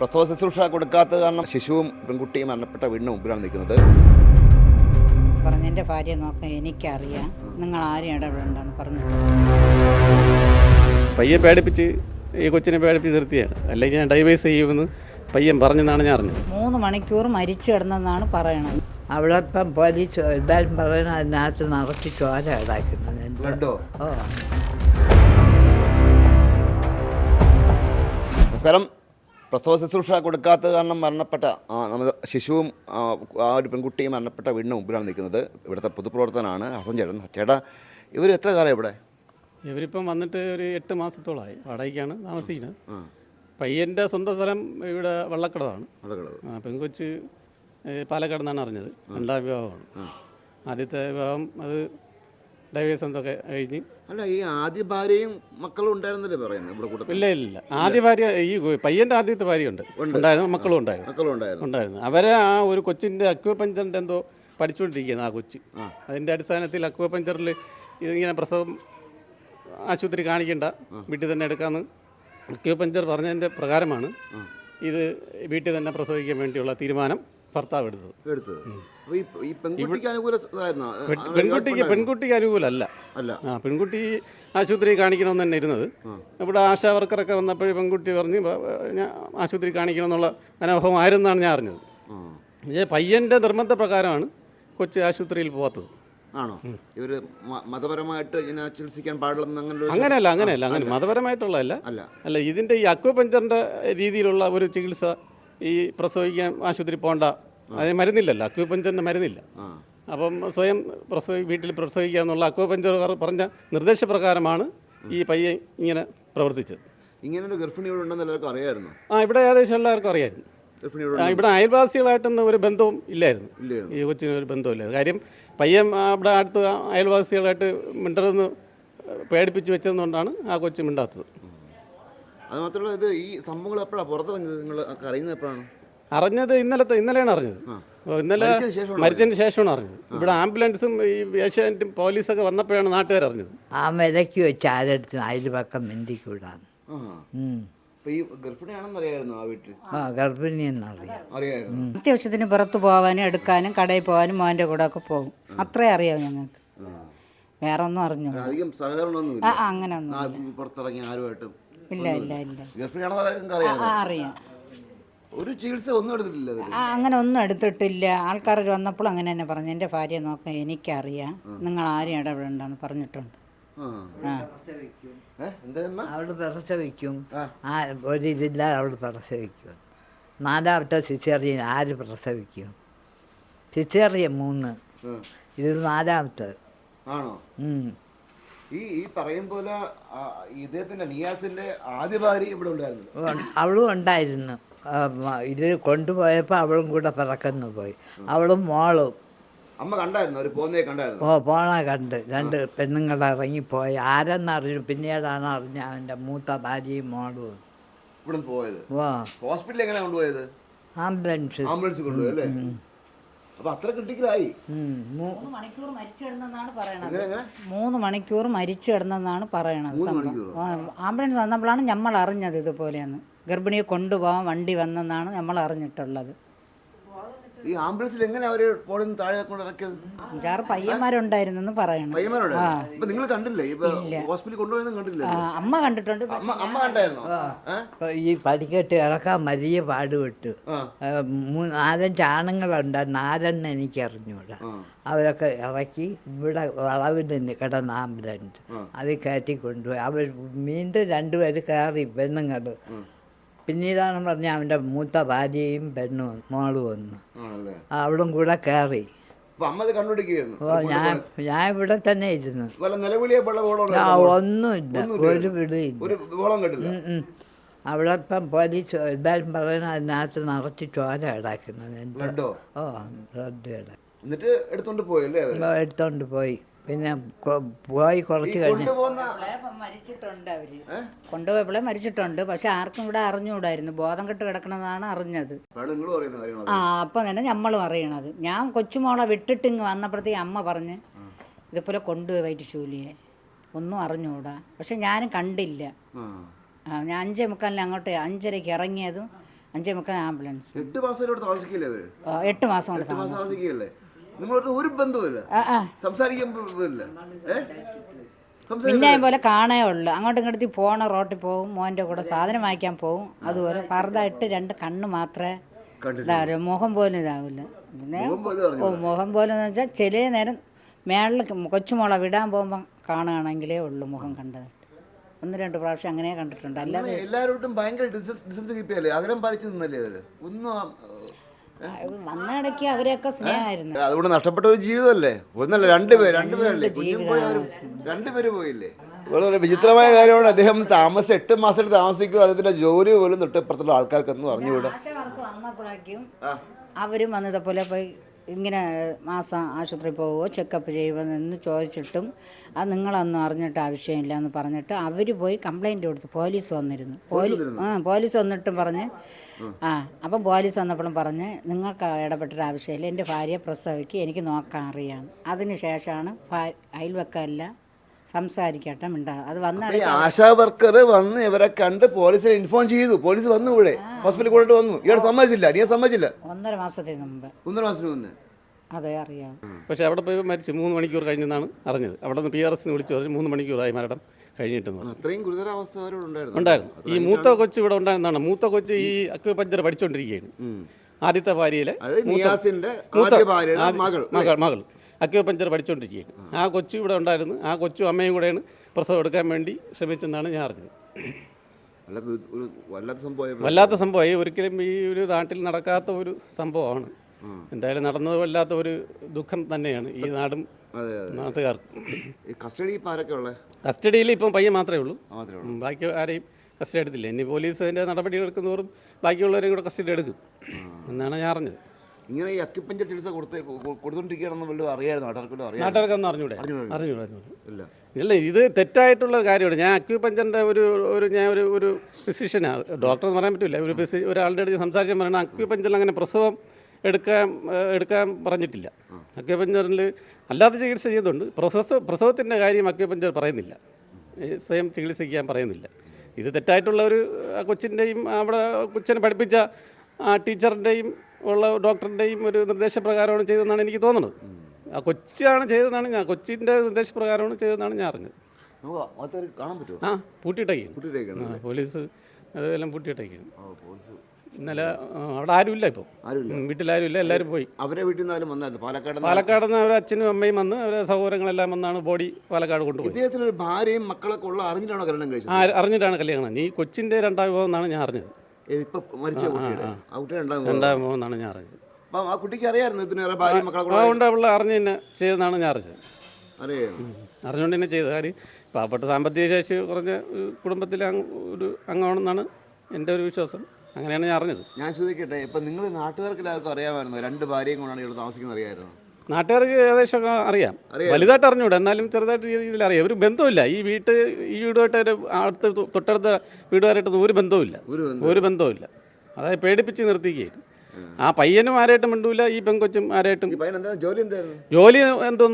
പ്രസവ ശുശ്രൂഷ കൊടുക്കാത്തത് കാരണം ശിശുവും പെൺകുട്ടിയും മരണപ്പെട്ട വീടിന് മുമ്പിലാണ് നിൽക്കുന്നത്. പറഞ്ഞെന്റെ ഭാര്യ നോക്കാൻ എനിക്കറിയാം. നിങ്ങൾ ആരും ഇടപെടണ്ടെന്ന് പറഞ്ഞു. പയ്യെ പേടിപ്പിച്ച് ഈ കൊച്ചിനെ പേടിപ്പിച്ച് നിർത്തിയാണ്. അല്ലെങ്കിൽ ഞാൻ ഡൈവേഴ്സ് ചെയ്യുമെന്ന് പയ്യൻ പറഞ്ഞെന്നാണ് ഞാൻ അറിഞ്ഞത്. മൂന്ന് മണിക്കൂർ മരിച്ചു കിടന്നെന്നാണ് പറയണത്. അവിടെ ഇപ്പം പോലീസ് എല്ലാവരും പറയണ അതിനകത്ത് നിറച്ച് ചോര ഇടാക്കുന്നത്? ഓ. നമസ്കാരം. പ്രസവ ശുശ്രൂഷ കൊടുക്കാത്തത് കാരണം മരണപ്പെട്ട നമ്മുടെ ശിശുവും ആ, ഒരു പെൺകുട്ടിയും മരണപ്പെട്ട വീടിന് മുമ്പിലാണ് നിൽക്കുന്നത്. ഇവിടുത്തെ പൊതുപ്രവർത്തനാണ് ഹസൻ ചേട്ടൻ. ചേട്ടാ ഇവർ എത്ര കാലം ഇവിടെ? ഇവരിപ്പം വന്നിട്ട് ഒരു എട്ട് മാസത്തോളമായി. വാടകയ്ക്കാണ് താമസിക്കുന്നത്. പയ്യന്റെ സ്വന്തം സ്ഥലം ഇവിടെ വള്ളക്കടവാണ്. പെൺകൊച്ച് പാലക്കാട് നിന്നാണ് അറിഞ്ഞത്. രണ്ടാം വിവാഹമാണ്. ആദ്യത്തെ വിവാഹം അത് ഡൈവേഴ്സ് എന്തൊക്കെ കഴിഞ്ഞ്? അല്ല ഈ ആദ്യ ഭാര്യയും മക്കളും ഉണ്ടായിരുന്നല്ലേ പറയുന്നത് ഇവിടെ കൂട്ടത്തിൽ? ഇല്ല ഇല്ല. ആദ്യ ഭാര്യ ഈ പയ്യന്റെ പയ്യന്റെ ആദ്യത്തെ ഭാര്യയുണ്ട്. ഉണ്ടായിരുന്നു. മക്കളും ഉണ്ടായിരുന്നു. മക്കളും ഉണ്ടായിരുന്നു. ഉണ്ടായിരുന്നു. അവരെ ആ ഒരു കൊച്ചിന്റെ അക്വപഞ്ചറിന്റെ എന്തോ പഠിച്ചുകൊണ്ടിരിക്കുന്നു ആ കൊച്ച്. അതിന്റെ അടിസ്ഥാനത്തിൽ അക്വപഞ്ചറിൽ ഇതിങ്ങനെ പ്രസവം ആശുപത്രി കാണിക്കണ്ട. വീട്ടിൽ തന്നെ എടുക്കാമെന്ന് അക്വപഞ്ചർ പറഞ്ഞതിന്റെ പ്രകാരമാണ് ഇത് വീട്ടിൽ തന്നെ പ്രസവിക്കാൻ വേണ്ടിയുള്ള തീരുമാനം. ഭർത്താവ് എടുത്തത്. എടുത്തത്. അപ്പൊ ഈ ഈ പെൺകുട്ടിക്ക് അനുകൂല ഇതായിരുന്നോ? പെൺകുട്ടിക്ക് പെൺകുട്ടിക്ക് അനുകൂലമല്ല അല്ല. ആ പെൺകുട്ടി ആശുപത്രി കാണിക്കണമെന്ന് തന്നെ ഇരുന്നത്. ഇവിടെ ആശാ വർക്കറൊക്കെ വന്നപ്പോൾ പെൺകുട്ടി പറഞ്ഞ് "ബ- ബ- ഞാൻ ആശുപത്രി കാണിക്കണമെന്നുള്ള എന്നുള്ള അനുഭവമായിരുന്നാണ് ഞാൻ അറിഞ്ഞത്. ആ. പക്ഷേ പയ്യന്റെ നിർബന്ധപ്രകാരമാണ് കൊച്ചി ആശുപത്രിയിൽ പോകാത്തത് ആണോ? ഇവർ മ- മതപരമായിട്ട് ചികിത്സിക്കാൻ പാടില്ലെന്ന് അങ്ങനെ ഒരു- അങ്ങനെയല്ല അങ്ങനെയല്ല അങ്ങനെ മതപരമായിട്ടുള്ളതല്ല. അല്ല. അല്ല ഇതിന്റെ ഈ അക്വപഞ്ചറിന്റെ രീതിയിലുള്ള ഒരു ചികിത്സ ഈ പ്രസവിക്കാൻ ആശുപത്രി പോകണ്ട അതിന് മരുന്നില്ലല്ലോ അക്വപഞ്ചറിന്റെ മരുന്നില്ല. അപ്പം സ്വയം പ്രസവി വീട്ടിൽ പ്രസവിക്കുക എന്നുള്ള അക്വപഞ്ചർ പറഞ്ഞ നിർദ്ദേശപ്രകാരമാണ് ഈ പയ്യൻ ഇങ്ങനെ പ്രവർത്തിച്ചത്. ഇങ്ങനെ ഒരു ഗർഭിണിയോട് ഉണ്ടെന്ന് എല്ലാവർക്കും അറിയായിരുന്നു? ആ ഇവിടെ ഏകദേശം എല്ലാവർക്കും അറിയായിരുന്നു. ഇവിടെ അയൽവാസികളായിട്ടൊന്നും ഒരു ബന്ധവും ഇല്ലായിരുന്നു. ഈ കൊച്ചിന് ഒരു ബന്ധമില്ല കാര്യം പയ്യൻ അവിടെ അടുത്ത് അയൽവാസികളായിട്ട് മിണ്ടരുന്ന് പേടിപ്പിച്ച് വെച്ചതുകൊണ്ടാണ് ആ കൊച്ചു മിണ്ടാത്തത്. അത് മാത്രമല്ല ഇത് ഈ സംഭവങ്ങൾ എപ്പോഴാണ് പുറത്തിറങ്ങിയത്? നിങ്ങൾ അറിയുന്നത് എപ്പോഴാണ്? അറിഞ്ഞത് ഇന്നലത്തെ ഇന്നലെയാണ് അറിഞ്ഞത്. ഇന്നലെ മരിച്ചതിന് ശേഷമാണോ അറിഞ്ഞത്? ഇവിടെ ആംബുലൻസും ഈ ഏഷ്യാനെറ്റും പോലീസൊക്കെ വന്നപ്പോഴാണ് നാട്ടുകാർ അറിഞ്ഞത്. ആ വിലയ്ക്ക് വെച്ച് ആരെടുത്ത് അയൽപക്കം മിണ്ടിക്കൂടാന്ന്. ആ. ഉം. അപ്പൊ ഈ ഗർഭിണിയാണെന്ന് അറിയായിരുന്നു ആ വീട്ടിൽ ആ ഗർഭിണി എന്നറിയാം അറിയായിരുന്നു. അത്യാവശ്യത്തിന് പുറത്ത് പോകാനും എടുക്കാനും കടയിൽ പോകാനും മോന്റെ കൂടെ ഒക്കെ പോകും. അത്രേ അറിയാം ഞങ്ങൾക്ക്. വേറെ ഒന്നും അറിഞ്ഞു അധികം സഹകരണമൊന്നും ആ അങ്ങനെ ഒന്നും പുറത്തിറങ്ങി ആരുമായിട്ടും. ഇല്ല ഇല്ല ഇല്ല. ഗർഭിണിയാണെന്ന് ആർക്കും ആ അറിയാം. ആ, അറിയാം. ഒരു ചികിത്സ ഒന്നും എടുത്തിട്ടില്ല ആ അങ്ങനെ ഒന്നും എടുത്തിട്ടില്ല. ആൾക്കാർ വന്നപ്പോൾ അങ്ങനെ തന്നെ പറഞ്ഞു. എന്റെ ഭാര്യ നോക്കാൻ എനിക്കറിയാം. നിങ്ങൾ ആരും ഇടപെടണ്ടെന്ന് പറഞ്ഞിട്ടുണ്ട്. ആ. ഏ എന്താ അമ്മ? അവൾ പ്രസവിക്കും ആ. ഒരിതില്ല അവൾ പ്രസവിക്കും നാലാമത്തെ സിസേറിയൻ ആര് പ്രസവിക്കും സിസേറിയൻ മൂന്ന്. ഇത് നാലാമത്തെ. ആണോ? ഉം. ഈ ഈ പറയും പോലെ ഇദ്ദേഹത്തിന്റെ നിയാസിന്റെ ആദ്യ ഭാര്യ ഇവിടെ ഉണ്ടായിരുന്നു. അവളും ഉണ്ടായിരുന്നു. ഇത് കൊണ്ടുപോയപ്പോൾ അവളും കൂടെ പിറക്കുന്നു പോയി. അവളും മോളും. അമ്മ കണ്ടായിരുന്നു? അവർ പോകുന്നേ കണ്ടായിരുന്നു? ഓ പോണ കണ്ട്. രണ്ട് പെണ്ണുങ്ങൾ ഇറങ്ങിപ്പോയി. ആരെന്നറിഞ്ഞു പിന്നീടാണ് അറിഞ്ഞ അവന്റെ മൂത്ത ഭാര്യയും മോളും. ഇവിടെ പോയത്. ഹോസ്പിറ്റലിൽ എങ്ങനെ കൊണ്ടുപോയത്? ആംബുലൻസ്. ആംബുലൻസ് കൊണ്ടുപോയി അല്ലേ? അപ്പൊ അത്ര ക്രിട്ടിക്കലായി. മൂന്ന് മണിക്കൂർ മരിച്ചു കിടന്നെന്നാണ് പറയണത്. മൂന്ന് മണിക്കൂർ മരിച്ചു കിടന്നെന്നാണ് പറയണത് സംഭവം. ആംബുലൻസ് വന്നപ്പോഴാണ് നമ്മൾ അറിഞ്ഞത് ഇതുപോലെയാണ് ഗർഭിണിയെ കൊണ്ടുപോകാൻ വണ്ടി വന്നെന്നാണ് നമ്മൾ അറിഞ്ഞിട്ടുള്ളത് ഈ ആംബുലൻസിൽ എങ്ങനെ അവർ പോളിന്ന് താഴെ കൊണ്ട് ഇറക്കിയത്? അഞ്ചാറ് പയ്യന്മാരുണ്ടായിരുന്നെന്ന് പറയണം. പയ്യന്മാരുണ്ടായിരുന്നു? ഇപ്പൊ നിങ്ങൾ കണ്ടില്ലേ? ഇപ്പൊ ഹോസ്പിറ്റലിൽ കൊണ്ടുപോയെന്നും കണ്ടില്ലേ ആ, അമ്മ കണ്ടിട്ടുണ്ട് അമ്മ അമ്മ കണ്ടായിരുന്നോ? ഏ? ഇപ്പൊ ഈ പടിക്കെട്ട് ഇറക്കാൻ വലിയ പാടുപെട്ടു. ആ. ആ, മൂന്ന് നാലഞ്ച് ആണുങ്ങളുണ്ട്. നാലെന്ന് എനിക്ക് അറിഞ്ഞൂടാ ആ. അവരൊക്കെ ഇറക്കി ഇവിടെ വളവിൽ നിന്ന് കിടന്ന ആംബുലൻസ്. അത് കയറ്റി കൊണ്ടുപോയി. അവർ വീണ്ടും രണ്ടുപേര് കയറി പെണ്ണുങ്ങൾ പിന്നീടാണ് പറഞ്ഞ അവന്റെ മൂത്ത ഭാര്യയും പെണ്ണും മോളും വന്നു. അവളും കൂടെ കയറി. ഓ ഞാൻ ഞാൻ ഇവിടെ തന്നെ ഇരുന്നു. ഒന്നുമില്ല. ഒരു ഉം. അവിടെ ഇപ്പം പോലീസ് എല്ലാവരും പറയുന്ന അതിനകത്ത് നിറച്ച് ചോര ബ്ലഡോ? ഓ ബ്ലഡ് കിടക്കും എന്നിട്ട് എടുത്തോണ്ട് പോയി എടുത്തോണ്ട് പോയി. പിന്നെ കൊ- പോയി കുറച്ച് കഴിഞ്ഞ്. മരിച്ചിട്ടുണ്ട് അവർ. കൊണ്ടുപോയപ്പോഴേ മരിച്ചിട്ടുണ്ട്. പക്ഷെ ആർക്കും ഇവിടെ അറിഞ്ഞുകൂടായിരുന്നു. ബോധം കെട്ട് കിടക്കണമെന്നാണ് അറിഞ്ഞത്. ആ അപ്പം തന്നെ നമ്മളും അറിയണത്. ഞാൻ കൊച്ചുമോളെ വിട്ടിട്ട് ഇങ്ങ് വന്നപ്പോഴത്തേക്ക് അമ്മ പറഞ്ഞ് ഇതുപോലെ കൊണ്ടുപോയി വൈറ്റ് ശൂലിയെ. ഒന്നും അറിഞ്ഞുകൂടാ. പക്ഷെ ഞാനും കണ്ടില്ല. ഞാൻ അഞ്ചേ മുക്കാലിന് അങ്ങോട്ട് അഞ്ചരക്ക് ഇറങ്ങിയതും അഞ്ചേ മുക്കാൽ ആംബുലൻസ്. എട്ട് മാസം എട്ട് മാസം കൊണ്ട് എട്ട് നിങ്ങളൊരു ഒരു ബന്ധവുമില്ല. സംസാരിക്കാൻ പോലില്ല ഏ? പിന്നെ പോലെ കാണേ ഉള്ളു. അങ്ങോട്ടും ഇങ്ങോട്ടും പോണ റോട്ടിൽ പോകും മോന്റെ കൂടെ സാധനം വാങ്ങിക്കാൻ പോകും അതുപോലെ പർദ്ദ ഇട്ട് രണ്ട് കണ്ണ് മാത്രമേ ഇതാവില്ല മുഖം പോലും ഇതാവില്ല. പിന്നെ ഓ മുഖം പോലും എന്ന് വെച്ചാൽ ചില നേരം മേളിൽ കൊച്ചുമോളെ വിടാൻ പോകുമ്പോൾ കാണുകയാണെങ്കിലേ ഉള്ളൂ മുഖം കണ്ടത്. ഒന്ന് രണ്ട് പ്രാവശ്യം അങ്ങനെ കണ്ടിട്ടുണ്ട്. അല്ലാതെ എല്ലാവരോട്ടും ഭയങ്കര ഡിസ്റ്റൻസ് കീപ്പ് ചെയ്യല്ലേ അകലം പാലിച്ച് നിന്നല്ലേ അവർ? ഒന്നും വന്നിടയ്ക്ക് അവരെയൊക്കെ സ്നേഹമായിരുന്നു. അതുകൊണ്ട് നഷ്ടപ്പെട്ട ഒരു ജീവിതമല്ലേ? ഒന്നല്ല രണ്ടുപേര് രണ്ടുപേരല്ലേ രണ്ടുപേര് പോയില്ലേ? വളരെ വിചിത്രമായ കാര്യമാണ്. അദ്ദേഹം താമസം എട്ട് മാസം താമസിക്കുക അദ്ദേഹത്തിന്റെ ജോലി പോലും തൊട്ടപ്പുറത്തുള്ള ആൾക്കാർക്കൊന്നും അറിഞ്ഞുകൂടാ. അവരും വന്നപ്പോഴേക്കും അവരും വന്നതുപോലെ പോയി ഇങ്ങനെ മാസം ആശുപത്രിയിൽ പോവുമോ ചെക്കപ്പ് ചെയ്യുമോ എന്ന് ചോദിച്ചിട്ടും അത് നിങ്ങളൊന്നും അറിഞ്ഞിട്ട് ആവശ്യമില്ല എന്ന് പറഞ്ഞിട്ട് അവർ പോയി കംപ്ലൈന്റ് കൊടുത്തു. പോലീസ് വന്നിരുന്നു. പോലീസ് ആ പോലീസ് വന്നിട്ടും പറഞ്ഞ് ആ. അപ്പം പോലീസ് വന്നപ്പോഴും പറഞ്ഞ് നിങ്ങൾക്ക് ഇടപെട്ടിട്ട് ആവശ്യമില്ല. എന്റെ ഭാര്യ പ്രസവിക്ക് എനിക്ക് നോക്കാൻ അറിയാം. അതിന് ശേഷമാണ് അയൽവക്കമല്ല അയൽവക്കമെല്ലാം സംസാരിക്കട്ടെ മിണ്ടാ. അത് വന്ന ആശാ വർക്കർ വന്ന് ഇവരെ കണ്ട് പോലീസിനെ ഇൻഫോം ചെയ്തു. പോലീസ് വന്നു ഇവിടെ. ഹോസ്പിറ്റലിൽ കൊണ്ടിട്ട് വന്നു. ഇയാൾ സമ്മതിച്ചില്ല. നീ സമ്മതിച്ചില്ല. ഒന്നര മാസത്തിന് മുമ്പ്. ഒന്നര മാസത്തിന് മുന്നേ. അതെ അറിയാം. പക്ഷെ അവിടെ പോയി മരിച്ചു. മൂന്ന് മണിക്കൂർ കഴിഞ്ഞെന്നാണ് അറിഞ്ഞത്. അവിടെ നിന്ന് പി ആർ എസിന് വിളിച്ചു പറഞ്ഞു മൂന്ന് മണിക്കൂറായി മരണം കഴിഞ്ഞിട്ടെന്ന് പറഞ്ഞു. അത്രയും ഗുരുതരാവസ്ഥ ഉണ്ടായിരുന്നു. ഈ മൂത്ത കൊച്ച് ഇവിടെ ഉണ്ടായിരുന്നതാണ്. മൂത്ത കൊച്ച് ഈ അക്വപഞ്ചർ പഠിച്ചുകൊണ്ടിരിക്കുകയാണ് ആദ്യത്തെ ഭാര്യയിലെ മകൾ. മകൾ. മകൾ അക്വപഞ്ചർ പഠിച്ചുകൊണ്ടിരിക്കുകയാണ് ആ കൊച്ചു ഇവിടെ ഉണ്ടായിരുന്നു. ആ കൊച്ചു അമ്മയും കൂടെയാണ് പ്രസവം എടുക്കാൻ വേണ്ടി ശ്രമിച്ചെന്നാണ് ഞാൻ അറിഞ്ഞത്. വല്ലാത്ത സംഭവമായി ഒരിക്കലും ഈ ഒരു നാട്ടിൽ നടക്കാത്ത ഒരു സംഭവമാണ്. എന്തായാലും നടന്നത് വല്ലാത്ത ഒരു ദുഃഖം തന്നെയാണ് ഈ നാടും നാട്ടുകാർക്കും. കസ്റ്റഡി കസ്റ്റഡിയിൽ ഇപ്പം പയ്യൻ മാത്രമേ ഉള്ളൂ. ബാക്കി ആരെയും കസ്റ്റഡി എടുത്തില്ല. ഇനി പോലീസ് അതിന്റെ നടപടി എടുക്കുന്നതോറും ബാക്കിയുള്ളവരെയും കൂടെ കസ്റ്റഡി എടുക്കും. എന്നാണ് ഞാൻ അറിഞ്ഞത്. ഇങ്ങനെ ഈ അക്യുപഞ്ചർ ചികിത്സ കൊടുത്ത് കൊടുത്തോണ്ടിരിക്കുകയാണെന്ന് വല്ലതും അറിയായിരുന്നു? നാട്ടുകാർക്കൊന്നും അറിയാം നാട്ടുകാർക്കൊന്നും അറിഞ്ഞൂടെ? അറിഞ്ഞൂടാ. ഇല്ല. ഇല്ല ഇത് തെറ്റായിട്ടുള്ള കാര്യമാണ്. ഞാൻ അക്യുപഞ്ചറിന്റെ ഒരു ഒരു ഞാൻ ഒരു ഒരു ഫിസിഷ്യനാണ് ഡോക്ടർ എന്ന് പറയാൻ പറ്റില്ല ഒരു ഫിസി ഒരാളുടെ അടുത്ത് സംസാരിച്ചാൽ പറയണം അക്യുപഞ്ചറിൽ അങ്ങനെ പ്രസവം എടുക്കാൻ എടുക്കാൻ പറഞ്ഞിട്ടില്ല. അക്യുപഞ്ചറിൽ അല്ലാതെ ചികിത്സ ചെയ്യുന്നുണ്ട്. പ്രസവ പ്രസവത്തിന്റെ കാര്യം അക്യുപഞ്ചർ പറയുന്നില്ല. സ്വയം ചികിത്സിക്കാൻ പറയുന്നില്ല. ഇത് തെറ്റായിട്ടുള്ള ഒരു കൊച്ചിന്റെയും അവിടെ കൊച്ചിനെ പഠിപ്പിച്ച ആ ടീച്ചറിന്റെയും ഉള്ള ഡോക്ടറിന്റെയും ഒരു നിർദ്ദേശപ്രകാരമാണ് ചെയ്തതെന്നാണ് എനിക്ക് തോന്നുന്നത്. ആ കൊച്ചിയാണ് ചെയ്തതെന്നാണ് ഞാൻ കൊച്ചിന്റെ നിർദ്ദേശപ്രകാരമാണ് ചെയ്തതെന്നാണ് ഞാൻ അറിഞ്ഞത്. ആ പൂട്ടിയിട്ടേക്കാണ് കുട്ടിയുടെയൊക്കെയാണ് പോലീസ് അതെല്ലാം പൂട്ടിയിട്ടേക്കാണ് പോലീസ്. ഇന്നലെ അവിടെ ആരുമില്ല ഇപ്പോൾ വീട്ടിലാരുമില്ല എല്ലാവരും പോയി. അവരെ വീട്ടിൽ നിന്നാലും വന്നായിരുന്നു പാലക്കാട് പാലക്കാട് നിന്ന് അവരെ അച്ഛനും അമ്മയും വന്ന് അവരെ സഹോദരങ്ങളെല്ലാം വന്നാണ് ബോഡി പാലക്കാട് കൊണ്ടുപോയി ഇദ്ദേഹത്തിന് ഭാര്യയും മക്കളൊക്കെ ഉള്ള അറിഞ്ഞിട്ടാണോ കല്യാണം കഴിച്ചത്? ആ അറിഞ്ഞിട്ടാണ് കല്യാണം. നീ കൊച്ചിന്റെ രണ്ടാം വിഭവം എന്നാണ് ഞാൻ അറിഞ്ഞത്. ഇപ്പൊ മരിച്ച കുട്ടിയുടെ. ആ. കുട്ടിയുടെ ഉണ്ടാകും രണ്ടാം വിഭവം ഞാൻ അറിഞ്ഞത്. അപ്പം ആ കുട്ടിക്ക് അറിയായിരുന്നു ഇതിനേറെ ഭാര്യ മക്കളെ കൂടെ അറിഞ്ഞ് തന്നെ ചെയ്തതെന്നാണ് ഞാൻ അറിഞ്ഞത്. അറിഞ്ഞുകൊണ്ട് തന്നെ ചെയ്തത് കാര്യം. പാവപ്പെട്ട സാമ്പത്തിക ശേഷി കുറഞ്ഞ ഒരു കുടുംബത്തിലെ അംഗ- ഒരു അംഗമാണെന്നാണ് എന്റെ ഒരു വിശ്വാസം. അങ്ങനെയാണ് ഞാൻ അറിഞ്ഞത്. ഞാൻ ചോദിക്കട്ടെ ഇപ്പൊ നിങ്ങൾ നാട്ടുകാർക്ക് എല്ലാവർക്കും അറിയാമായിരുന്നു രണ്ട് ഭാര്യയും കൊണ്ടാണ് ഇവിടെ താമസിക്കുന്നത് അറിയായിരുന്നു നാട്ടുകാർക്ക് ഏകദേശമൊക്കെ അറിയാം. വലുതായിട്ട് അറിഞ്ഞൂടെ എന്നാലും ചെറുതായിട്ട് രീതിയിൽ അറിയാം ഒരു ബന്ധമില്ല ഈ വീട്ട് ഈ വീടുമായിട്ട് ഒരു അടുത്ത് തൊട്ടടുത്ത വീടുകാരായിട്ടൊന്നും ഒരു ബന്ധവുമില്ല. ഒരു ബന്ധവുമില്ല. അതായത് പേടിപ്പിച്ച് നിർത്തിക്കുകയായിരുന്നു ആ പയ്യനും ആരായിട്ടും മിണ്ടൂല. ഈ പെങ്കൊച്ചും ആരായിട്ടും ജോലി എന്തായിരുന്നു? ജോലി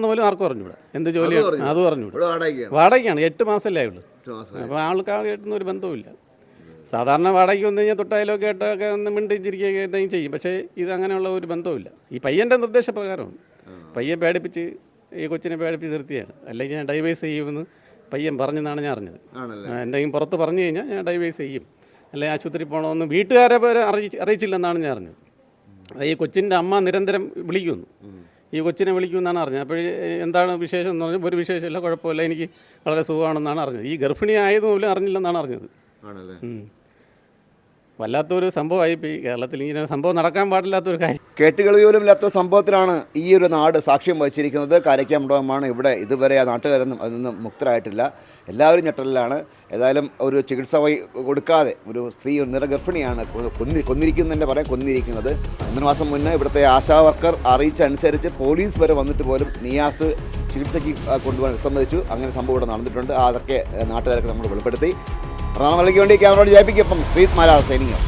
പോലും ആർക്കും അറിഞ്ഞൂടാ എന്ത് ജോലിയാണ് അത് വാടകയ്ക്കാണ്. വാടകയ്ക്കാണ്. എട്ട് മാസമല്ലേ ആയുള്ളൂ. അപ്പോൾ ആൾക്കാരായിട്ടൊന്നും ഒരു ബന്ധവുമില്ല. സാധാരണ വാടകയ്ക്ക് വന്നു കഴിഞ്ഞാൽ തൊട്ടായാലൊക്കെ ആയിട്ടൊക്കെ ഒന്ന് മിണ്ടിച്ചിരിക്കുകയൊക്കെ എന്തെങ്കിലും ചെയ്യും. പക്ഷേ ഇത് അങ്ങനെയുള്ള ഒരു ബന്ധവുമില്ല. ഈ പയ്യന്റെ നിർദ്ദേശപ്രകാരമാണ്. പയ്യൻ പേടിപ്പിച്ച് ഈ കൊച്ചിനെ പേടിപ്പിച്ച് നിർത്തിയാണ്. അല്ലെങ്കിൽ ഞാൻ ഡൈവേഴ്സ് ചെയ്യുമെന്ന് പയ്യൻ പറഞ്ഞെന്നാണ് ഞാൻ അറിഞ്ഞത്. എന്തെങ്കിലും പുറത്ത് പറഞ്ഞു കഴിഞ്ഞാൽ ഞാൻ ഡൈവേഴ്സ് ചെയ്യും. അല്ലെങ്കിൽ ആശുപത്രി പോകണമെന്ന് വീട്ടുകാരെ പോലെ അറിയിച്ച് അറിയിച്ചില്ലെന്നാണ് ഞാൻ അറിഞ്ഞത്. ഈ കൊച്ചിന്റെ അമ്മ നിരന്തരം വിളിക്കുന്നു. ഈ കൊച്ചിനെ വിളിക്കുമെന്നാണ് അറിഞ്ഞത്. അപ്പോൾ എന്താണ് വിശേഷം എന്ന് പറഞ്ഞാൽ ഒരു വിശേഷമില്ല കുഴപ്പമില്ല. എനിക്ക് വളരെ സുഖമാണെന്നാണ് അറിഞ്ഞത്. ഈ ഗർഭിണി ആയതുപോലും അറിഞ്ഞില്ലെന്നാണ് അറിഞ്ഞത്. ആണല്ലേ. വല്ലാത്തൊരു സംഭവമായി ഇപ്പോൾ ഈ കേരളത്തിൽ ഇങ്ങനെ ഒരു സംഭവം നടക്കാൻ പാടില്ലാത്തൊരു കാര്യം. കേട്ടുകളിയോലുമില്ലാത്ത സംഭവത്തിലാണ് ഈ ഒരു നാട് സാക്ഷ്യം വഹിച്ചിരിക്കുന്നത്. കാരയ്ക്കാമണ്ഡപമാണ് ഇവിടെ ഇതുവരെ ആ നാട്ടുകാരൊന്നും അതിൽ മുക്തരായിട്ടില്ല. എല്ലാവരും ഞെട്ടലിലാണ്. ഏതായാലും ഒരു ചികിത്സ വഴി കൊടുക്കാതെ ഒരു സ്ത്രീ ഒരു നിറഗർഭിണിയാണ് കൊന്നി കൊന്നിരിക്കുന്നതിന്റെ പറയാൻ കൊന്നിരിക്കുന്നത്. മൂന്ന് മാസം മുന്നേ ഇവിടുത്തെ ആശാ വർക്കർ അറിയിച്ചനുസരിച്ച് പോലീസ് വരെ വന്നിട്ട് പോലും നിയാസ് ചികിത്സയ്ക്ക് കൊണ്ടുപോകാൻ വിസമ്മതിച്ചു. അങ്ങനെ സംഭവം ഇവിടെ നടന്നിട്ടുണ്ട്. അതൊക്കെ നാട്ടുകാരൊക്കെ നമ്മൾ വെളിപ്പെടുത്തി. പ്രധാന വേണ്ടി ക്യാമറ ജയിപ്പിക്കൊപ്പം ശ്രീത് മാരാൾ സൈനികം.